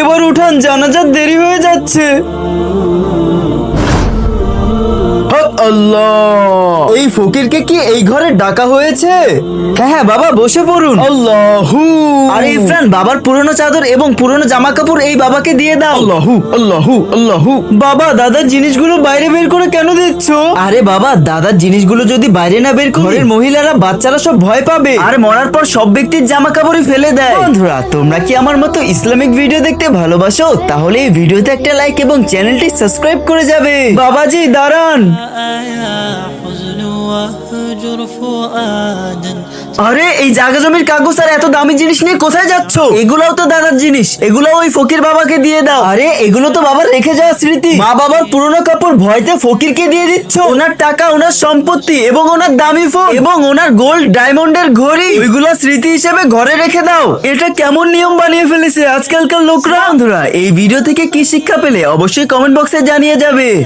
এবার উঠান জানাজার দেরি হয়ে যাচ্ছে। আল্লাহ! এই ফকিরকে কি এই ঘরে ডাকা হয়েছে? হ্যাঁ হ্যাঁ বাবা বসে পড়ুন। আল্লাহু। আরে ইফরান বাবার পুরনো চাদর এবং পুরনো জামা কাপড় এই বাবাকে দিয়ে দাও। আল্লাহু আল্লাহু আল্লাহু। বাবা দাদার জিনিসগুলো বাইরে বের করে কেন দিচ্ছ? আরে বাবা দাদার জিনিসগুলো যদি বাইরে না বের করে ঘরের মহিলারা বাচ্চারা সব ভয় পাবে। আর মরার পর সব ব্যক্তির জামা কাপড়ই ফেলে দেয়। বন্ধুরা তোমরা কি আমার মতো ইসলামিক ভিডিও দেখতে ভালোবাসো? তাহলে এই ভিডিওতে একটা লাইক এবং চ্যানেলটি সাবস্ক্রাইব করে যাবে। বাবাজি দাঁড়ান। আরে, এই জায়গা জমির কাগজ আর এত দামি জিনিস নিয়ে কোথায় যাচ্ছ? এগুলোও তো দাদার জিনিস। এগুলো ওই ফকির বাবাকে দিয়ে দাও। আরে, এগুলো তো বাবার রেখে যাওয়া স্মৃতি। মা বাবার পুরনো কাপড় ভয়তে ফকিরকে দিয়ে দিচ্ছ। ওনার টাকা, ওনার সম্পত্তি এবং ওনার দামি ফোন এবং ওনার গোল্ড ডায়মন্ডের ঘড়ি, ওইগুলো স্মৃতি হিসেবে ঘরে রেখে দাও। এটা কেমন নিয়ম বানিয়ে ফেলেছে আজকালকার লোকরা? বন্ধুরা, এই ভিডিও থেকে কি শিক্ষা পেলে অবশ্যই কমেন্ট বক্সে জানিয়ে যাবে।